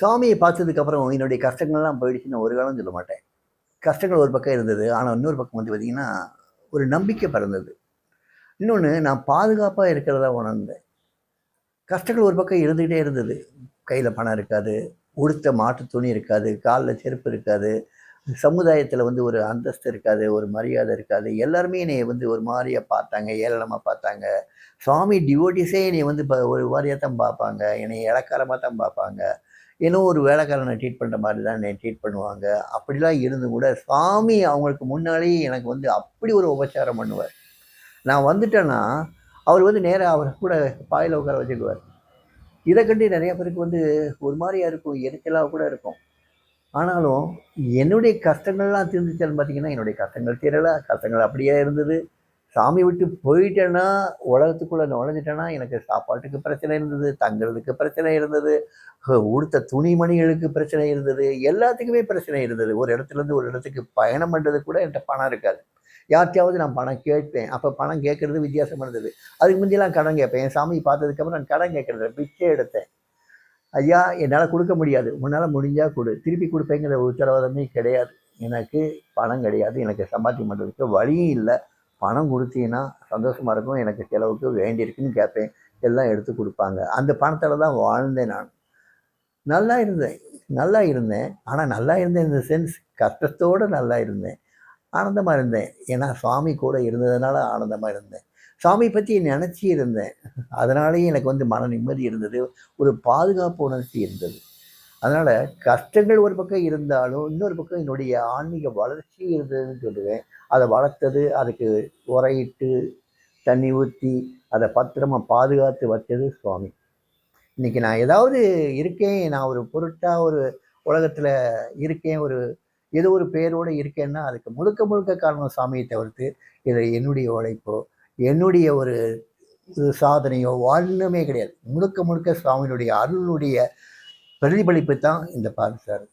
சாமியை பார்த்ததுக்கப்புறம் என்னுடைய கஷ்டங்கள்லாம் போயிடுச்சுன்னு ஒரு காலம் சொல்ல மாட்டேன். கஷ்டங்கள் ஒரு பக்கம் இருந்தது. ஆனால் இன்னொரு பக்கம் வந்து பார்த்திங்கன்னா ஒரு நம்பிக்கை பிறந்தது. இன்னொன்று நான் பாதுகாப்பாக இருக்கிறதா உணர்ந்தேன். கஷ்டங்கள் ஒரு பக்கம் இருந்துகிட்டே இருந்தது. கையில் பணம் இருக்காது உடுத்த மாட்டு துணி இருக்காது காலில் செருப்பு இருக்காது சமுதாயத்தில் வந்து ஒரு அந்தஸ்து இருக்காது ஒரு மரியாதை இருக்காது. எல்லாருமே என்னை வந்து ஒரு மாதிரியாக பார்த்தாங்க ஏளனமாக பார்த்தாங்க. சுவாமி டிவோட்டிஸே என்னை வந்து இப்போ ஒரு மாதிரியாக தான் பார்ப்பாங்க என்னை இலக்காரமாக தான் பார்ப்பாங்க. ஏன்னோ ஒரு வேலைக்காரனை ட்ரீட் பண்ணுற மாதிரி தான் என்னை ட்ரீட் பண்ணுவாங்க. அப்படிலாம் இருந்து கூட சுவாமி அவங்களுக்கு முன்னாலேயே எனக்கு வந்து அப்படி ஒரு உபச்சாரம் பண்ணுவார். நான் வந்துட்டேன்னா அவர் வந்து நேராக அவர் கூட பாயில் உட்கார வச்சுக்குவார். இதை கண்டு நிறைய பேருக்கு வந்து ஒரு மாதிரியாக இருக்கும் எரிச்சலாக கூட இருக்கும். ஆனாலும் என்னுடைய கஷ்டங்கள்லாம் தீர்ந்துச்சான்னு பார்த்தீங்கன்னா என்னுடைய கஷ்டங்கள் தீரலை. கஷ்டங்கள் அப்படியே இருந்தது. சாமி விட்டு போயிட்டேன்னா உலகத்துக்குள்ளே நுழைஞ்சிட்டேன்னா எனக்கு சாப்பாட்டுக்கு பிரச்சனை இருந்தது தங்குறதுக்கு பிரச்சனை இருந்தது உடுத்த துணிமணிகளுக்கு பிரச்சனை இருந்தது எல்லாத்துக்குமே பிரச்சனை இருந்தது. ஒரு இடத்துலேருந்து ஒரு இடத்துக்கு பயணம் பண்ணுறது கூட என்கிட்ட பணம் இருக்காது. யார்கிட்டயாவது நான் பணம் கேட்பேன். அப்போ பணம் கேட்குறது வித்தியாசம் இருந்தது. அதுக்கு முந்தியெல்லாம் கடன் கேட்பேன். என் சாமி பார்த்ததுக்கப்புறம் நான் கடன் கேட்குறது பிச்சை எடுத்தேன். ஐயா என்னால் கொடுக்க முடியாது. உன்னால் முடிஞ்சால் கொடு. திருப்பி கொடுப்பேங்கிற உத்தரவாதமே கிடையாது. எனக்கு பணம் கிடையாது. எனக்கு சம்பாத்தியம் பண்ணுறதுக்கு வழியும் இல்லை. பணம் கொடுத்தீங்கன்னா சந்தோஷமாக இருக்கும். எனக்கு செலவுக்கு வேண்டியிருக்குன்னு கேட்பேன். எல்லாம் எடுத்து கொடுப்பாங்க. அந்த பணத்தில் தான் வாழ்ந்தேன் நான். நல்லா இருந்தேன். நல்லா இருந்தேன். ஆனால் நல்லா இருந்தேன் இந்த சென்ஸ் கஷ்டத்தோடு நல்லா இருந்தேன். ஆனந்தமாக இருந்தேன். ஏன்னா சுவாமி கூட இருந்ததுனால ஆனந்தமாக இருந்தேன். சாமி பற்றி நினச்சி இருந்தேன். அதனாலேயே எனக்கு வந்து மன நிம்மதி இருந்தது. ஒரு பாதுகாப்பு உணர்ச்சி இருந்தது. அதனால் கஷ்டங்கள் ஒரு பக்கம் இருந்தாலும் இன்னொரு பக்கம் என்னுடைய ஆன்மீக வளர்ச்சி இருந்ததுன்னு சொல்லுவேன். அதை வளர்த்தது அதுக்கு உரையிட்டு தண்ணி ஊற்றி அதை பத்திரமா பாதுகாத்து வச்சது சுவாமி. இன்றைக்கி நான் ஏதாவது இருக்கேன் நான் ஒரு பொருட்டாக ஒரு உலகத்தில் இருக்கேன் ஒரு ஏதோ ஒரு பேரோடு இருக்கேன்னா அதுக்கு முழுக்க முழுக்க காரணம் சாமியை தவிர்த்து இதில் என்னுடைய உழைப்போ என்னுடைய ஒரு சாதனையோ வாழ்னுமே கிடையாது. முழுக்க முழுக்க சுவாமியினுடைய அருளுடைய பிரதிபலிப்பு தான் இந்த பாரு சார்